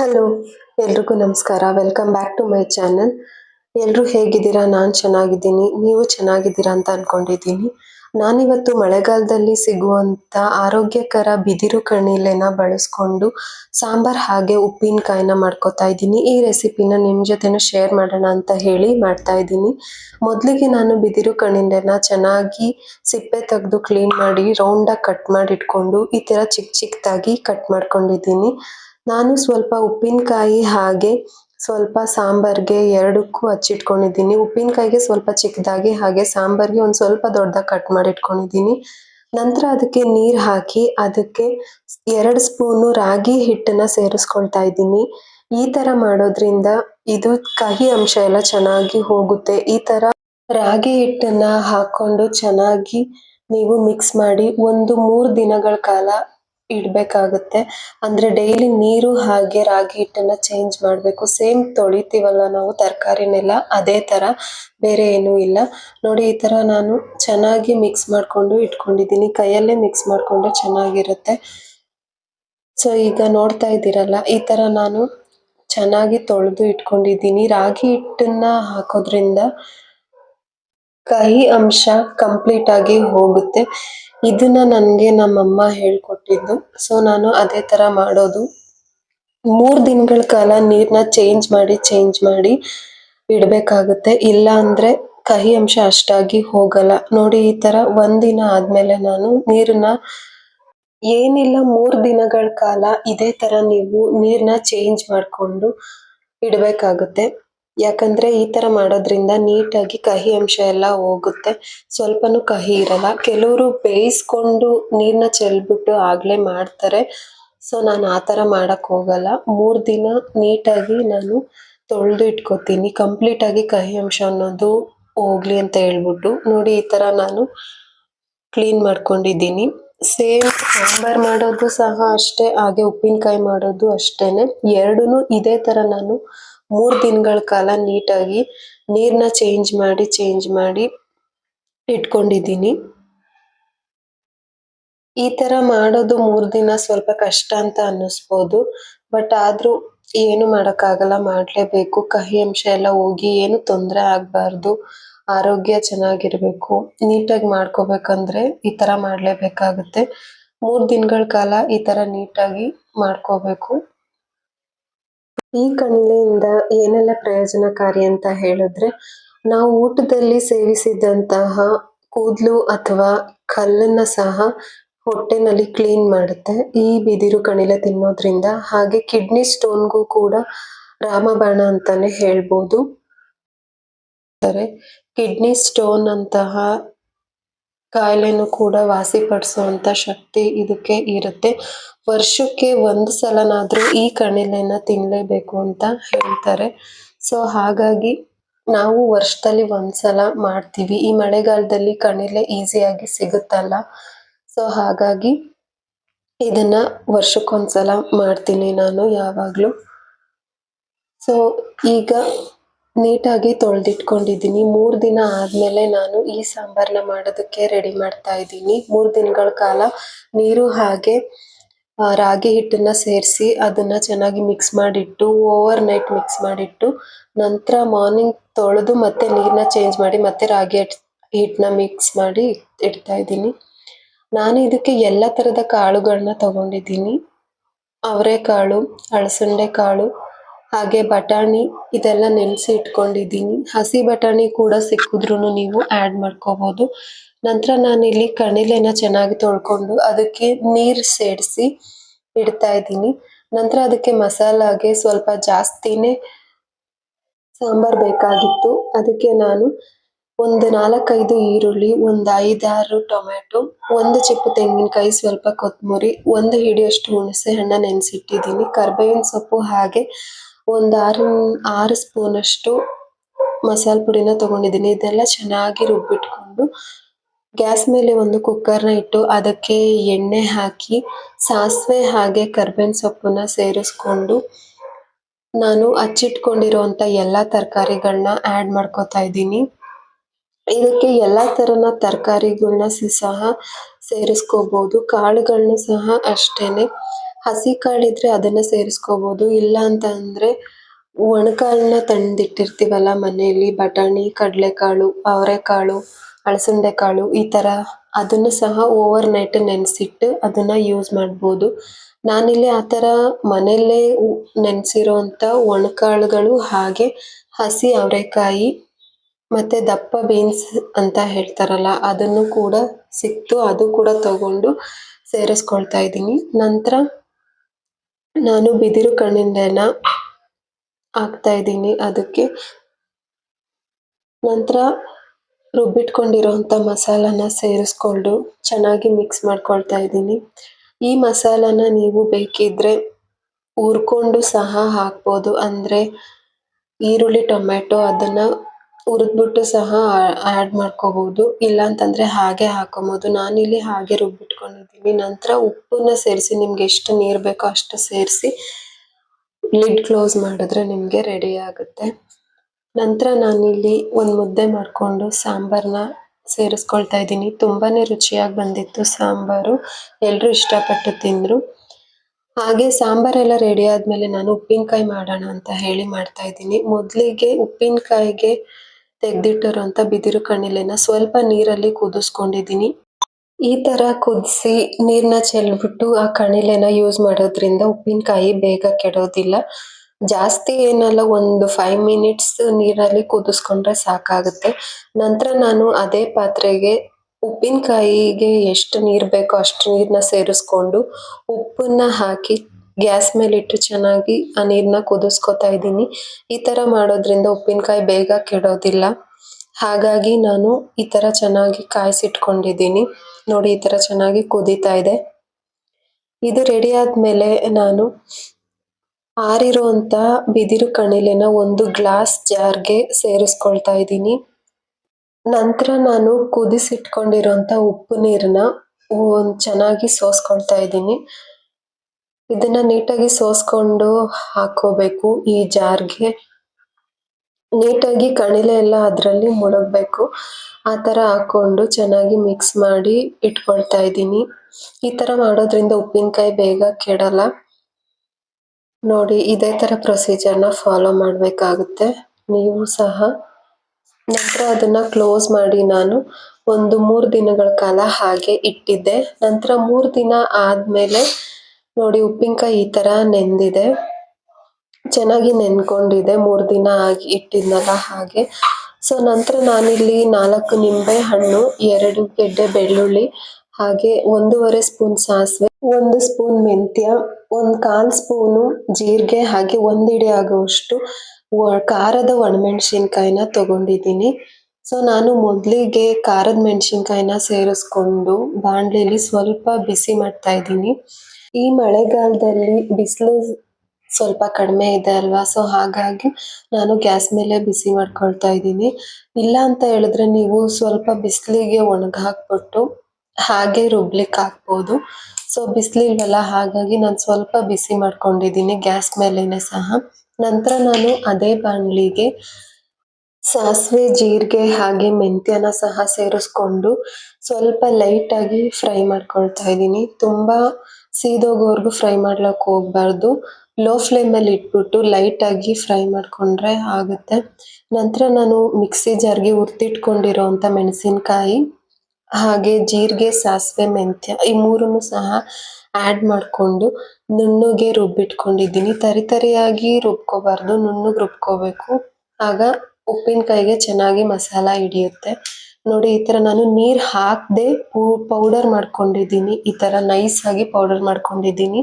Hello ಎಲ್ರಿಗೂ ನಮಸ್ಕಾರ. Welcome back to my channel ಎಲ್ಲರೂ ಹೇಗಿದ್ದೀರಾ? ನಾನು ಚೆನ್ನಾಗಿದ್ದೀನಿ. ನೀವು ಚೆನ್ನಾಗಿದ್ದೀರಾ ಅಂತ ಅನ್ಕೊಂಡಿದ್ದೀನಿ. ನಾನಿವತ್ತು ಮಳೆಗಾಲದಲ್ಲಿ ಸಿಗುವಂಥ ಆರೋಗ್ಯಕರ ಬಿದಿರು ಕಣಿಲೆನ ಬಳಸ್ಕೊಂಡು ಸಾಂಬಾರ್ ಹಾಗೆ ಉಪ್ಪಿನಕಾಯಿನ ಮಾಡ್ಕೊತಾ ಇದ್ದೀನಿ. ಈ ರೆಸಿಪಿನ ನಿಮ್ಮ ಜೊತೆನೂ ಶೇರ್ ಮಾಡೋಣ ಅಂತ ಹೇಳಿ ಮಾಡ್ತಾ ಇದ್ದೀನಿ. ಮೊದಲಿಗೆ ನಾನು ಬಿದಿರು ಕಣಿಲೆನ ಚೆನ್ನಾಗಿ ಸಿಪ್ಪೆ ತೆಗೆದು ಕ್ಲೀನ್ ಮಾಡಿ ರೌಂಡಾಗಿ ಕಟ್ ಮಾಡಿ ಇಟ್ಕೊಂಡು ಈ ತರ ಚಿಕ್ಕ ಚಿಕ್ಕದಾಗಿ ಕಟ್ ಮಾಡ್ಕೊಂಡಿದ್ದೀನಿ. ನಾನು ಸ್ವಲ್ಪ ಉಪ್ಪಿನಕಾಯಿ ಹಾಗೆ ಸ್ವಲ್ಪ ಸಾಂಬಾರ್ಗೆ ಎರಡಕ್ಕೂ ಹಚ್ಚಿಟ್ಕೊಂಡಿದ್ದೀನಿ. ಉಪ್ಪಿನಕಾಯಿಗೆ ಸ್ವಲ್ಪ ಚಿಕ್ಕದಾಗಿ ಹಾಗೆ ಸಾಂಬಾರ್ಗೆ ಒಂದು ಸ್ವಲ್ಪ ದೊಡ್ಡದಾಗಿ ಕಟ್ ಮಾಡಿ ಇಟ್ಕೊಂಡಿದ್ದೀನಿ ನಂತರ ಅದಕ್ಕೆ ನೀರು ಹಾಕಿ ಅದಕ್ಕೆ ಎರಡು ಸ್ಪೂನು ರಾಗಿ ಹಿಟ್ಟನ್ನ ಸೇರಿಸ್ಕೊಳ್ತಾ ಇದ್ದೀನಿ. ಈ ತರ ಮಾಡೋದ್ರಿಂದ ಇದು ಕಹಿ ಅಂಶ ಎಲ್ಲ ಚೆನ್ನಾಗಿ ಹೋಗುತ್ತೆ. ಈ ತರ ರಾಗಿ ಹಿಟ್ಟನ್ನ ಹಾಕೊಂಡು ಚೆನ್ನಾಗಿ ನೀವು ಮಿಕ್ಸ್ ಮಾಡಿ ಒಂದು ಮೂರು ದಿನಗಳ ಕಾಲ ಇಡ್ಬೇಕಾಗುತ್ತೆ. ಅಂದ್ರೆ ಡೈಲಿ ನೀರು ಹಾಗೆ ರಾಗಿ ಹಿಟ್ಟನ್ನ ಚೇಂಜ್ ಮಾಡ್ಬೇಕು. ಸೇಮ್ ತೊಳಿತೀವಲ್ಲ ನಾವು ತರಕಾರಿನೆಲ್ಲ ಅದೇ ತರ ಬೇರೆ ಏನೂ ಇಲ್ಲ. ನೋಡಿ ಈ ತರ ನಾನು ಚೆನ್ನಾಗಿ ಮಿಕ್ಸ್ ಮಾಡ್ಕೊಂಡು ಇಟ್ಕೊಂಡಿದ್ದೀನಿ. ಕೈಯಲ್ಲೇ ಮಿಕ್ಸ್ ಮಾಡ್ಕೊಂಡ್ರೆ ಚೆನ್ನಾಗಿರುತ್ತೆ. ಸೊ ಈಗ ನೋಡ್ತಾ ಇದ್ದೀರಲ್ಲ, ಈ ತರ ನಾನು ಚೆನ್ನಾಗಿ ತೊಳೆದು ಇಟ್ಕೊಂಡಿದ್ದೀನಿ. ರಾಗಿ ಹಿಟ್ಟನ್ನ ಹಾಕೋದ್ರಿಂದ ಕಹಿ ಅಂಶ ಕಂಪ್ಲೀಟ್ ಆಗಿ ಹೋಗುತ್ತೆ. ಇದನ್ನ ನನಗೆ ನಮ್ಮಮ್ಮ ಹೇಳ್ಕೊಟ್ಟಿದ್ದು. ಸೊ ನಾನು ಅದೇ ತರ ಮಾಡೋದು. ಮೂರ್ ದಿನಗಳ ಕಾಲ ನೀರನ್ನ ಚೇಂಜ್ ಮಾಡಿ ಚೇಂಜ್ ಮಾಡಿ ಇಡಬೇಕಾಗುತ್ತೆ. ಇಲ್ಲ ಅಂದ್ರೆ ಕಹಿ ಅಂಶ ಅಷ್ಟಾಗಿ ಹೋಗಲ್ಲ. ನೋಡಿ, ಈ ತರ ಒಂದಿನ ಆದ್ಮೇಲೆ ನಾನು ನೀರನ್ನ ಏನಿಲ್ಲ, ಮೂರು ದಿನಗಳ ಕಾಲ ಇದೇ ತರ ನೀವು ನೀರನ್ನ ಚೇಂಜ್ ಮಾಡ್ಕೊಂಡು ಇಡ್ಬೇಕಾಗುತ್ತೆ. ಯಾಕಂದ್ರೆ ಈ ತರ ಮಾಡೋದ್ರಿಂದ ನೀಟಾಗಿ ಕಹಿ ಅಂಶ ಎಲ್ಲ ಹೋಗುತ್ತೆ. ಸ್ವಲ್ಪನೂ ಕಹಿ ಇರಲ್ಲ. ಕೆಲವರು ಬೇಯಿಸ್ಕೊಂಡು ನೀರನ್ನ ಚೆಲ್ಬಿಟ್ಟು ಆಗ್ಲೇ ಮಾಡ್ತಾರೆ. ಸೊ, ನಾನು ಆ ಥರ ಮಾಡಕ್ ಹೋಗಲ್ಲ. ಮೂರು ದಿನ ನೀಟಾಗಿ ನಾನು ತೊಳೆದು ಇಟ್ಕೋತೀನಿ. ಕಂಪ್ಲೀಟ್ ಆಗಿ ಕಹಿ ಅಂಶ ಅನ್ನೋದು ಹೋಗ್ಲಿ ಅಂತ ಹೇಳ್ಬಿಟ್ಟು. ನೋಡಿ, ಈ ತರ ನಾನು ಕ್ಲೀನ್ ಮಾಡ್ಕೊಂಡಿದ್ದೀನಿ. ಸೇಮ್ ಸಾಂಬಾರ್ ಮಾಡೋದು ಸಹ ಅಷ್ಟೇ, ಹಾಗೆ ಉಪ್ಪಿನಕಾಯಿ ಮಾಡೋದು ಅಷ್ಟೇನೆ. ಎರಡೂ ಇದೇ ಥರ ನಾನು ಮೂರ್ ದಿನಗಳ ಕಾಲ ನೀಟಾಗಿ ನೀರ್ನ ಚೇಂಜ್ ಮಾಡಿ ಚೇಂಜ್ ಮಾಡಿ ಇಟ್ಕೊಂಡಿದ್ದೀನಿ. ಈ ತರ ಮಾಡೋದು ಮೂರ್ ದಿನ ಸ್ವಲ್ಪ ಕಷ್ಟ ಅಂತ ಅನ್ನಿಸ್ಬೋದು. ಬಟ್ ಆದ್ರೂ ಏನು ಮಾಡೋಕ್ಕಾಗಲ್ಲ, ಮಾಡಲೇಬೇಕು. ಕಹಿ ಅಂಶ ಎಲ್ಲ ಹೋಗಿ ಏನು ತೊಂದರೆ ಆಗಬಾರ್ದು. ಆರೋಗ್ಯ ಚೆನ್ನಾಗಿರಬೇಕು. ನೀಟಾಗಿ ಮಾಡ್ಕೋಬೇಕಂದ್ರೆ ಈ ತರ ಮಾಡ್ಲೇಬೇಕಾಗುತ್ತೆ. ಮೂರ್ ದಿನಗಳ ಕಾಲ ಈ ತರ ನೀಟಾಗಿ ಮಾಡ್ಕೋಬೇಕು. ಈ ಕಣಿಲೆಯಿಂದ ಏನೆಲ್ಲ ಪ್ರಯೋಜನಕಾರಿ ಅಂತ ಹೇಳಿದ್ರೆ, ನಾವು ಊಟದಲ್ಲಿ ಸೇವಿಸಿದಂತಹ ಕೂದಲು ಅಥವಾ ಕಲ್ಲನ್ನ ಸಹ ಹೊಟ್ಟೆನಲ್ಲಿ ಕ್ಲೀನ್ ಮಾಡುತ್ತೆ. ಈ ಬಿದಿರು ಕಣಿಲೆ ತಿನ್ನೋದ್ರಿಂದ ಹಾಗೆ ಕಿಡ್ನಿ ಸ್ಟೋನ್ಗೂ ಕೂಡ ರಾಮಬಾಣ ಅಂತಾನೆ ಹೇಳ್ಬೋದು. ಕಿಡ್ನಿ ಸ್ಟೋನ್ ಅಂತಹ ಕಾಯಿಲೆನೂ ಕೂಡ ವಾಸಿಪಡಿಸುವಂತ ಶಕ್ತಿ ಇದಕ್ಕೆ ಇರುತ್ತೆ. ವರ್ಷಕ್ಕೆ ಒಂದು ಸಲನಾದ್ರೂ ಈ ಕಣಿಲೆನ ತಿನ್ನಲೇಬೇಕು ಅಂತ ಹೇಳ್ತಾರೆ. ಸೊ, ಹಾಗಾಗಿ ನಾವು ವರ್ಷದಲ್ಲಿ ಒಂದ್ಸಲ ಮಾಡ್ತೀವಿ. ಈ ಮಳೆಗಾಲದಲ್ಲಿ ಕಣಿಲೆ ಈಸಿಯಾಗಿ ಸಿಗುತ್ತಲ್ಲ. ಸೊ, ಹಾಗಾಗಿ ಇದನ್ನ ವರ್ಷಕ್ಕೊಂದ್ಸಲ ಮಾಡ್ತೀನಿ ನಾನು ಯಾವಾಗ್ಲೂ. ಸೊ, ಈಗ ನೀಟಾಗಿ ತೊಳೆದಿಟ್ಕೊಂಡಿದ್ದೀನಿ. ಮೂರು ದಿನ ಆದಮೇಲೆ ನಾನು ಈ ಸಾಂಬಾರ್ನ ಮಾಡೋದಕ್ಕೆ ರೆಡಿ ಮಾಡ್ತಾ ಇದ್ದೀನಿ. ಮೂರು ದಿನಗಳ ಕಾಲ ನೀರು ಹಾಗೆ ರಾಗಿ ಹಿಟ್ಟನ್ನ ಸೇರಿಸಿ ಅದನ್ನ ಚೆನ್ನಾಗಿ ಮಿಕ್ಸ್ ಮಾಡಿಟ್ಟು ಓವರ್ ನೈಟ್ ಮಿಕ್ಸ್ ಮಾಡಿಟ್ಟು, ನಂತರ ಮಾರ್ನಿಂಗ್ ತೊಳೆದು ಮತ್ತೆ ನೀರನ್ನ ಚೇಂಜ್ ಮಾಡಿ ಮತ್ತೆ ರಾಗಿ ಹಿಟ್ಟನ್ನ ಮಿಕ್ಸ್ ಮಾಡಿ ಇಡ್ತಾ ಇದ್ದೀನಿ. ನಾನು ಇದಕ್ಕೆ ಎಲ್ಲ ತರದ ಕಾಳುಗಳನ್ನ ತಗೊಂಡಿದ್ದೀನಿ. ಅವರೆಕಾಳು ಅಲಸಂದೆ ಕಾಳು ಹಾಗೆ ಬಟಾಣಿ ಇದೆಲ್ಲ ನೆನೆಸಿ ಇಟ್ಕೊಂಡಿದ್ದೀನಿ. ಹಸಿ ಬಟಾಣಿ ಕೂಡ ಸಿಕ್ಕಿದ್ರೂ ನೀವು ಆ್ಯಡ್ ಮಾಡ್ಕೋಬೋದು. ನಂತರ ನಾನಿಲ್ಲಿ ಕಣಿಲೆನ ಚೆನ್ನಾಗಿ ತೊಳ್ಕೊಂಡು ಅದಕ್ಕೆ ನೀರು ಸೇರಿಸಿ ಇಡ್ತಾ ಇದ್ದೀನಿ. ನಂತರ ಅದಕ್ಕೆ ಮಸಾಲಾಗೆ ಸ್ವಲ್ಪ ಜಾಸ್ತಿನೇ ಸಾಂಬಾರ್ ಬೇಕಾಗಿತ್ತು. ಅದಕ್ಕೆ ನಾನು ಒಂದು ನಾಲ್ಕೈದು ಈರುಳ್ಳಿ, ಒಂದು ಐದಾರು ಟೊಮ್ಯಾಟೊ, ಒಂದು ಚಿಪ್ಪು ತೆಂಗಿನಕಾಯಿ, ಸ್ವಲ್ಪ ಕೊತ್ತಂಬರಿ ಒಂದು ಹಿಡಿಯಷ್ಟು ಹುಣಸೆ ಹಣ್ಣ ನೆನೆಸಿಟ್ಟಿದ್ದೀನಿ. ಕರ್ಬೇವಿನ ಸೊಪ್ಪು ಹಾಗೆ ಒಂದ್ ಆರು ಆರು ಸ್ಪೂನ್ ಅಷ್ಟು ಮಸಾಲ ಪುಡಿನ ತಗೊಂಡಿದ್ದೀನಿ. ಇದೆಲ್ಲ ಚೆನ್ನಾಗಿ ರುಬ್ಬಿಟ್ಕೊಂಡು ಗ್ಯಾಸ್ ಮೇಲೆ ಒಂದು ಕುಕ್ಕರ್ನ ಇಟ್ಟು ಅದಕ್ಕೆ ಎಣ್ಣೆ ಹಾಕಿ, ಸಾಸಿವೆ ಹಾಗೆ ಕರ್ಬೇವಿನ ಸೊಪ್ಪನ್ನ ಸೇರಿಸ್ಕೊಂಡು ನಾನು ಹಚ್ಚಿಟ್ಕೊಂಡಿರೋಂಥ ಎಲ್ಲ ತರಕಾರಿಗಳನ್ನ ಆ್ಯಡ್ ಮಾಡ್ಕೊತಾ ಇದ್ದೀನಿ. ಇದಕ್ಕೆ ಎಲ್ಲ ಥರನ ತರಕಾರಿಗಳನ್ನ ಸಹ ಸೇರಿಸ್ಕೋಬೋದು. ಕಾಳುಗಳನ್ನ ಸಹ ಅಷ್ಟೇನೆ. ಹಸಿ ಕಾಳಿದ್ರೆ ಅದನ್ನ ಸೇರಿಸ್ಕೋಬಹುದು ಇಲ್ಲ ಅಂತ ಅಂದ್ರೆ ಒಣಕಾಳನ್ನ ತಂದಿಟ್ಟಿರ್ತೀವಲ್ಲ ಮನೆಯಲ್ಲಿ, ಬಟಾಣಿ, ಕಡಲೆಕಾಳು, ಅವರೆಕಾಳು ಅಲಸಂದೆ ಕಾಳು ಈ ತರ ಅದನ್ನು ಸಹ ಓವರ್ ನೈಟ್ ನೆನೆಸಿಟ್ಟು ಅದನ್ನ ಯೂಸ್ ಮಾಡ್ಬೋದು. ನಾನಿಲ್ಲಿ ಆ ತರ ಮನೆಯಲ್ಲೇ ನೆನ್ಸಿರೋಂತ ಒಣಕಾಳುಗಳು ಹಾಗೆ ಹಸಿ ಅವರೆಕಾಯಿ ಮತ್ತೆ ದಪ್ಪ ಬೀನ್ಸ್ ಅಂತ ಹೇಳ್ತಾರಲ್ಲ ಅದನ್ನು ಕೂಡ ಸಿಕ್ತು, ಅದು ಕೂಡ ತಗೊಂಡು ಸೇರಿಸ್ಕೊಳ್ತಾ ಇದ್ದೀನಿ. ನಂತರ ನಾನು ಬಿದಿರು ಕಣ್ಣಿಂದನ ಹಾಕ್ತಾ ಇದ್ದೀನಿ. ಅದಕ್ಕೆ ನಂತರ ರುಬ್ಬಿಟ್ಕೊಂಡಿರೋಂಥ ಮಸಾಲಾನ ಸೇರಿಸ್ಕೊಂಡು ಚೆನ್ನಾಗಿ ಮಿಕ್ಸ್ ಮಾಡ್ಕೊಳ್ತಾ ಇದ್ದೀನಿ. ಈ ಮಸಾಲಾನ ನೀವು ಬೇಕಿದ್ರೆ ಹುರ್ಕೊಂಡು ಸಹ ಹಾಕ್ಬೋದು. ಅಂದ್ರೆ ಈರುಳ್ಳಿ ಟೊಮೆಟೊ ಅದನ್ನ ಹುರಿದ್ಬಿಟ್ಟು ಸಹ ಆಡ್ ಮಾಡ್ಕೋಬಹುದು ಇಲ್ಲ ಅಂತಂದ್ರೆ ಹಾಗೆ ಹಾಕೋಬಹುದು ನಾನಿಲ್ಲಿ ಹಾಗೆ ರುಬ್ಬಿಟ್ಕೊಂಡಿದ್ದೀನಿ. ನಂತರ ಉಪ್ಪನ್ನ ಸೇರಿಸಿ, ನಿಮ್ಗೆ ಎಷ್ಟು ನೀರ್ ಬೇಕೋ ಅಷ್ಟು ಸೇರಿಸಿ ಲಿಡ್ ಕ್ಲೋಸ್ ಮಾಡಿದ್ರೆ ನಿಮಗೆ ರೆಡಿ ಆಗುತ್ತೆ. ನಂತರ ನಾನಿಲ್ಲಿ ಒಂದು ಮುದ್ದೆ ಮಾಡಿಕೊಂಡು ಸಾಂಬಾರ್ನ ಸೇರಿಸ್ಕೊಳ್ತಾ ಇದ್ದೀನಿ. ತುಂಬಾನೇ ರುಚಿಯಾಗಿ ಬಂದಿತ್ತು ಸಾಂಬಾರು. ಎಲ್ಲರೂ ಇಷ್ಟಪಟ್ಟು ತಿಂದರು. ಹಾಗೆ ಸಾಂಬಾರೆಲ್ಲ ರೆಡಿ ಆದ್ಮೇಲೆ ನಾನು ಉಪ್ಪಿನಕಾಯಿ ಮಾಡೋಣ ಅಂತ ಹೇಳಿ ಮಾಡ್ತಾ ಇದ್ದೀನಿ. ಮೊದಲಿಗೆ ಉಪ್ಪಿನಕಾಯಿಗೆ ತೆಗ್ದಿಟ್ಟಿರೋಂಥ ಬಿದಿರು ಕಣಿಲೆನ ಸ್ವಲ್ಪ ನೀರಲ್ಲಿ ಕುದಿಸ್ಕೊಂಡಿದ್ದೀನಿ. ಈ ತರ ಕುದಿಸಿ ನೀರ್ನ ಚೆಲ್ಬಿಟ್ಟು ಆ ಕಣಿಲೆನ ಯೂಸ್ ಮಾಡೋದ್ರಿಂದ ಉಪ್ಪಿನಕಾಯಿ ಬೇಗ ಕೆಡೋದಿಲ್ಲ. ಜಾಸ್ತಿ ಏನಲ್ಲ ಒಂದು ಫೈವ್ ಮಿನಿಟ್ಸ್ ನೀರಲ್ಲಿ ಕುದಿಸ್ಕೊಂಡ್ರೆ ಸಾಕಾಗುತ್ತೆ. ನಂತರ ನಾನು ಅದೇ ಪಾತ್ರೆಗೆ ಉಪ್ಪಿನಕಾಯಿಗೆ ಎಷ್ಟು ನೀರು ಬೇಕೋ ಅಷ್ಟು ನೀರನ್ನ ಸೇರಿಸ್ಕೊಂಡು ಉಪ್ಪನ್ನ ಹಾಕಿ ಗ್ಯಾಸ್ ಮೇಲೆ ಇಟ್ಟು ಚೆನ್ನಾಗಿ ಆ ನೀರನ್ನ ಕುದಿಸ್ಕೊತಾ ಇದ್ದೀನಿ. ಈ ತರ ಮಾಡೋದ್ರಿಂದ ಉಪ್ಪಿನಕಾಯಿ ಬೇಗ ಕೆಡೋದಿಲ್ಲ. ಹಾಗಾಗಿ ನಾನು ಈ ತರ ಚೆನ್ನಾಗಿ ಕಾಯಿಸಿಟ್ಕೊಂಡಿದ್ದೀನಿ. ನೋಡಿ, ಈ ತರ ಚೆನ್ನಾಗಿ ಕುದೀತಾ ಇದೆ. ಇದು ರೆಡಿ ಆದಮೇಲೆ ನಾನು ಆರಿರುವಂಥ ಬಿದಿರು ಕಣಿಲೆನ ಒಂದು ಗ್ಲಾಸ್ ಜಾರ್ಗೆ ಸೇರಿಸ್ಕೊಳ್ತಾ ಇದ್ದೀನಿ. ನಂತರ ನಾನು ಕುದಿಸಿಟ್ಕೊಂಡಿರೋಂಥ ಉಪ್ಪು ನೀರನ್ನ ಒಂದ್ ಚೆನ್ನಾಗಿ ಸೋಸ್ಕೊಳ್ತಾ ಇದ್ದೀನಿ. ಇದನ್ನ ನೀಟಾಗಿ ಸೋಸ್ಕೊಂಡು ಹಾಕೋಬೇಕು ಈ ಜಾರ್ಗೆ. ನೀಟಾಗಿ ಕಣಿಲೆ ಎಲ್ಲ ಅದರಲ್ಲಿ ಮುಳುಗ್ಬೇಕು. ಆ ಥರ ಹಾಕೊಂಡು ಚೆನ್ನಾಗಿ ಮಿಕ್ಸ್ ಮಾಡಿ ಇಟ್ಕೊಳ್ತಾ ಇದ್ದೀನಿ. ಈ ತರ ಮಾಡೋದ್ರಿಂದ ಉಪ್ಪಿನಕಾಯಿ ಬೇಗ ಕೆಡಲ್ಲ. ನೋಡಿ, ಇದೇ ತರ ಪ್ರೊಸೀಜರ್ನ ಫಾಲೋ ಮಾಡಬೇಕಾಗುತ್ತೆ. ನೀವು ಸಹ. ನಂತರ ಅದನ್ನ ಕ್ಲೋಸ್ ಮಾಡಿ ನಾನು ಒಂದು ಮೂರು ದಿನಗಳ ಕಾಲ ಹಾಗೆ ಇಟ್ಟಿದ್ದೆ. ನಂತರ ಮೂರು ದಿನ ಆದ್ಮೇಲೆ ನೋಡಿ, ಉಪ್ಪಿನಕಾಯಿ ಈ ತರ ನೆಂದಿದೆ. ಚೆನ್ನಾಗಿ ನೆನ್ಕೊಂಡಿದೆ. ಮೂರ್ ದಿನ ಆಗಿ ಇಟ್ಟಿದ್ನಲ್ಲ ಹಾಗೆ. ಸೊ ನಂತರ ನಾನಿಲ್ಲಿ ನಾಲ್ಕು ನಿಂಬೆ ಹಣ್ಣು, ಎರಡು ಗೆಡ್ಡೆ ಬೆಳ್ಳುಳ್ಳಿ, ಹಾಗೆ ಒಂದೂವರೆ ಸ್ಪೂನ್ ಸಾಸಿವೆ, ಒಂದು ಸ್ಪೂನ್ ಮೆಂತ್ಯ, ಒಂದು ಕಾಲ್ ಸ್ಪೂನು ಜೀರಿಗೆ, ಹಾಗೆ ಒಂದಿಡಿ ಆಗುವಷ್ಟು ಖಾರದ ಒಣಮೆಣಸಿನ್ಕಾಯಿನ ತಗೊಂಡಿದ್ದೀನಿ. ಸೊ ನಾನು ಮೊದಲಿಗೆ ಖಾರದ ಮೆಣಸಿನ್ಕಾಯಿನ ಸೇರಿಸ್ಕೊಂಡು ಬಾಣಲಿಲಿ ಸ್ವಲ್ಪ ಬಿಸಿ ಮಾಡ್ತಾ ಇದ್ದೀನಿ. ಈ ಮಳೆಗಾಲದಲ್ಲಿ ಬಿಸಿಲು ಸ್ವಲ್ಪ ಕಡಿಮೆ ಇದೆ ಅಲ್ವಾ? ಸೊ ಹಾಗಾಗಿ ನಾನು ಗ್ಯಾಸ್ ಮೇಲೆ ಬಿಸಿ ಮಾಡ್ಕೊಳ್ತಾ ಇದ್ದೀನಿ. ಇಲ್ಲ ಅಂತ ಹೇಳಿದ್ರೆ ನೀವು ಸ್ವಲ್ಪ ಬಿಸಿಲಿಗೆ ಒಣಗ ಹಾಕ್ಬಿಟ್ಟು ಹಾಗೆ ರುಬ್ಲಿಕ್ಕೆ ಹಾಕ್ಬೋದು. ಸೊ ಬಿಸಿಲಿಲ್ವಲ್ಲ, ಹಾಗಾಗಿ ನಾನು ಸ್ವಲ್ಪ ಬಿಸಿ ಮಾಡ್ಕೊಂಡಿದ್ದೀನಿ ಗ್ಯಾಸ್ ಮೇಲೇ ಸಹ. ನಂತರ ನಾನು ಅದೇ ಬಾಣ್ಲಿಗೆ ಸಾಸಿವೆ, ಜೀರಿಗೆ ಹಾಗೆ ಮೆಂತ್ಯನ ಸಹ ಸೇರಿಸ್ಕೊಂಡು ಸ್ವಲ್ಪ ಲೈಟ್ ಆಗಿ ಫ್ರೈ ಮಾಡ್ಕೊಳ್ತಾ ಇದ್ದೀನಿ. ತುಂಬ ಸೀದೋಗೋವರೆಗೂ ಫ್ರೈ ಮಾಡ್ಲಿಕ್ಕೆ ಹೋಗ್ಬಾರ್ದು. ಲೋ ಫ್ಲೇಮ್ ಅಲ್ಲಿ ಇಟ್ಬಿಟ್ಟು ಲೈಟಾಗಿ ಫ್ರೈ ಮಾಡ್ಕೊಂಡ್ರೆ ಆಗುತ್ತೆ. ನಂತರ ನಾನು ಮಿಕ್ಸಿ ಜಾರ್ಗೆ ಹುರ್ದಿಟ್ಕೊಂಡಿರೋಂಥ ಮೆಣಸಿನಕಾಯಿ, ಹಾಗೆ ಜೀರಿಗೆ, ಸಾಸಿವೆ, ಮೆಂತ್ಯ ಈ ಮೂರನ್ನು ಸಹ ಆ್ಯಡ್ ಮಾಡಿಕೊಂಡು ನುಣ್ಣಗೆ ರುಬ್ಬಿಟ್ಕೊಂಡಿದ್ದೀನಿ. ತರಿತರಿಯಾಗಿ ರುಬ್ಕೋಬಾರ್ದು, ನುಣ್ಣಗೆ ರುಬ್ಕೋಬೇಕು. ಆಗ ಉಪ್ಪಿನಕಾಯಿಗೆ ಚೆನ್ನಾಗಿ ಮಸಾಲ ಹಿಡಿಯುತ್ತೆ. ನೋಡಿ, ಈ ತರ ನಾನು ನೀರ್ ಹಾಕದೆ ಪೌಡರ್ ಮಾಡ್ಕೊಂಡಿದ್ದೀನಿ. ಈ ತರ ನೈಸ್ ಆಗಿ ಪೌಡರ್ ಮಾಡ್ಕೊಂಡಿದ್ದೀನಿ.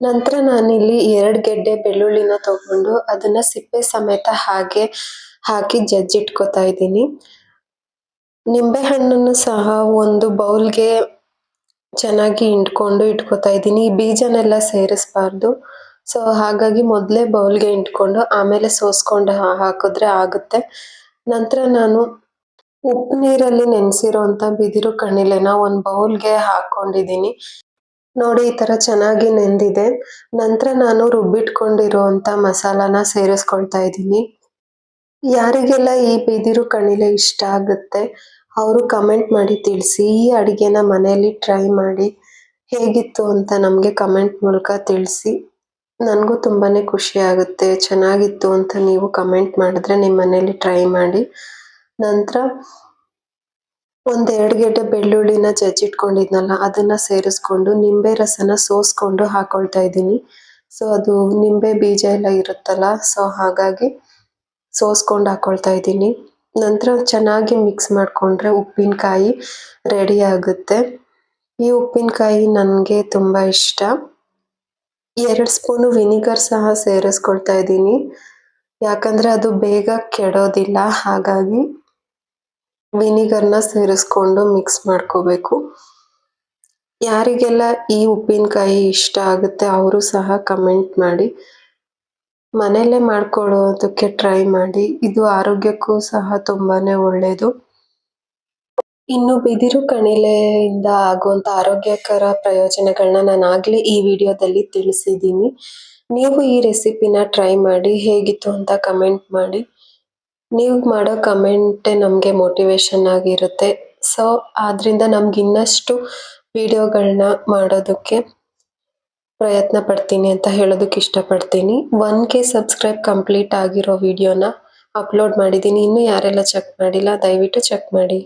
ನಂತರ ನಾನಿಲ್ಲಿ ಎರಡು ಗೆಡ್ಡೆ ಬೆಳ್ಳುಳ್ಳಿನ ತಗೊಂಡು ಅದನ್ನ ಸಿಪ್ಪೆ ಸಮೇತ ಹಾಗೆ ಹಾಕಿ ಜಜ್ಜಿಟ್ಕೋತಾ ಇದ್ದೀನಿ. ನಿಂಬೆ ಹಣ್ಣನ್ನು ಸಹ ಒಂದು ಬೌಲ್ಗೆ ಚೆನ್ನಾಗಿ ಹಿಂಡ್ಕೊಂಡು ಇಟ್ಕೋತಾ ಇದ್ದೀನಿ. ಬೀಜನೆಲ್ಲ ಸೇರಿಸ್ಬಾರ್ದು. ಸೊ ಹಾಗಾಗಿ ಮೊದಲೇ ಬೌಲ್ಗೆ ಇಟ್ಕೊಂಡು ಆಮೇಲೆ ಸೋಸ್ಕೊಂಡು ಹಾಕಿದ್ರೆ ಆಗುತ್ತೆ. ನಂತರ ನಾನು ಉಪ್ಪು ನೀರಲ್ಲಿ ನೆನೆಸಿರೋಂಥ ಬಿದಿರು ಕಣಿಲೆನ ಒಂದು ಬೌಲ್ಗೆ ಹಾಕೊಂಡಿದ್ದೀನಿ. ನೋಡಿ, ಈ ಥರ ಚೆನ್ನಾಗಿ ನೆಂದಿದೆ. ನಂತರ ನಾನು ರುಬ್ಬಿಟ್ಕೊಂಡಿರುವಂಥ ಮಸಾಲಾನ ಸೇರಿಸ್ಕೊಳ್ತಾ ಇದ್ದೀನಿ. ಯಾರಿಗೆಲ್ಲ ಈ ಬಿದಿರು ಕಣಿಲೆ ಇಷ್ಟ ಆಗುತ್ತೆ, ಅವರು ಕಮೆಂಟ್ ಮಾಡಿ ತಿಳಿಸಿ. ಈ ಅಡುಗೆನ ಮನೆಯಲ್ಲಿ ಟ್ರೈ ಮಾಡಿ. ಹೇಗಿತ್ತು ಅಂತ ನಮಗೆ ಕಮೆಂಟ್ ಮೂಲಕ ತಿಳಿಸಿ. ನನಗೂ ತುಂಬಾನೇ ಖುಷಿ ಆಗುತ್ತೆ. ಚೆನ್ನಾಗಿತ್ತು ಅಂತ ನೀವು ಕಮೆಂಟ್ ಮಾಡಿದ್ರೆ ನಿಮ್ಮ ಮನೇಲಿ ಟ್ರೈ ಮಾಡಿ. ನಂತರ ಒಂದೆರಡು ಗೆಡ್ಡೆ ಬೆಳ್ಳುಳ್ಳಿನ ಜಜ್ಜಿಟ್ಕೊಂಡಿದ್ನಲ್ಲ, ಅದನ್ನು ಸೇರಿಸ್ಕೊಂಡು ನಿಂಬೆ ರಸನ ಸೋಸ್ಕೊಂಡು ಹಾಕೊಳ್ತಾ ಇದ್ದೀನಿ. ಸೊ ಅದು ನಿಂಬೆ ಬೀಜ ಎಲ್ಲ ಇರುತ್ತಲ್ಲ ಸೊ ಹಾಗಾಗಿ ಸೋಸ್ಕೊಂಡು ಹಾಕೊಳ್ತಾ ಇದ್ದೀನಿ. ನಂತರ ಚೆನ್ನಾಗಿ ಮಿಕ್ಸ್ ಮಾಡಿಕೊಂಡ್ರೆ ಉಪ್ಪಿನಕಾಯಿ ರೆಡಿ ಆಗುತ್ತೆ. ಈ ಉಪ್ಪಿನಕಾಯಿ ನನಗೆ ತುಂಬ ಇಷ್ಟ. ಎರಡು ಸ್ಪೂನು ವಿನಿಗರ್ ಸಹ ಸೇರಿಸ್ಕೊಳ್ತಾ ಇದ್ದೀನಿ. ಯಾಕಂದ್ರೆ ಅದು ಬೇಗ ಕೆಡೋದಿಲ್ಲ, ಹಾಗಾಗಿ ವಿನಿಗರ್ನ ಸೇರಿಸ್ಕೊಂಡು ಮಿಕ್ಸ್ ಮಾಡ್ಕೋಬೇಕು. ಯಾರಿಗೆಲ್ಲ ಈ ಉಪ್ಪಿನಕಾಯಿ ಇಷ್ಟ ಆಗುತ್ತೆ ಅವರು ಸಹ ಕಮೆಂಟ್ ಮಾಡಿ. ಮನೆಯಲ್ಲೇ ಮಾಡ್ಕೊಳ್ಳೋದಕ್ಕೆ ಟ್ರೈ ಮಾಡಿ. ಇದು ಆರೋಗ್ಯಕ್ಕೂ ಸಹ ತುಂಬಾನೇ ಒಳ್ಳೆಯದು ಇನ್ನು ಬಿದಿರು ಕಣಿಲೆಯಿಂದ ಆಗುವಂತ ಆರೋಗ್ಯಕರ ಪ್ರಯೋಜನಗಳನ್ನ ನಾನು ಆಗ್ಲೇ ಈ ವಿಡಿಯೋದಲ್ಲಿ ತಿಳಿಸಿದ್ದೀನಿ. ನೀವು ಈ ರೆಸಿಪಿನ ಟ್ರೈ ಮಾಡಿ, ಹೇಗಿತ್ತು ಅಂತ ಕಮೆಂಟ್ ಮಾಡಿ. ನೀವು ಮಾಡೋ ಕಮೆಂಟೇ ನಮಗೆ ಮೋಟಿವೇಶನ್ ಆಗಿರುತ್ತೆ. ಸೊ, ಆದ್ರಿಂದ ನಮ್ಗೆ ಇನ್ನಷ್ಟು ವಿಡಿಯೋಗಳನ್ನ ಮಾಡೋದಕ್ಕೆ ಪ್ರಯತ್ನ ಪಡ್ತೀನಿ ಅಂತ ಹೇಳೋದಕ್ಕೆ ಇಷ್ಟಪಡ್ತೀನಿ. ಒನ್ ಕೆ ಸಬ್ಸ್ಕ್ರೈಬ್ ಕಂಪ್ಲೀಟ್ ಆಗಿರೋ ವಿಡಿಯೋನ ಅಪ್ಲೋಡ್ ಮಾಡಿದ್ದೀನಿ. ಇನ್ನೂ ಯಾರೆಲ್ಲ ಚೆಕ್ ಮಾಡಿಲ್ಲ, ದಯವಿಟ್ಟು ಚೆಕ್ ಮಾಡಿ.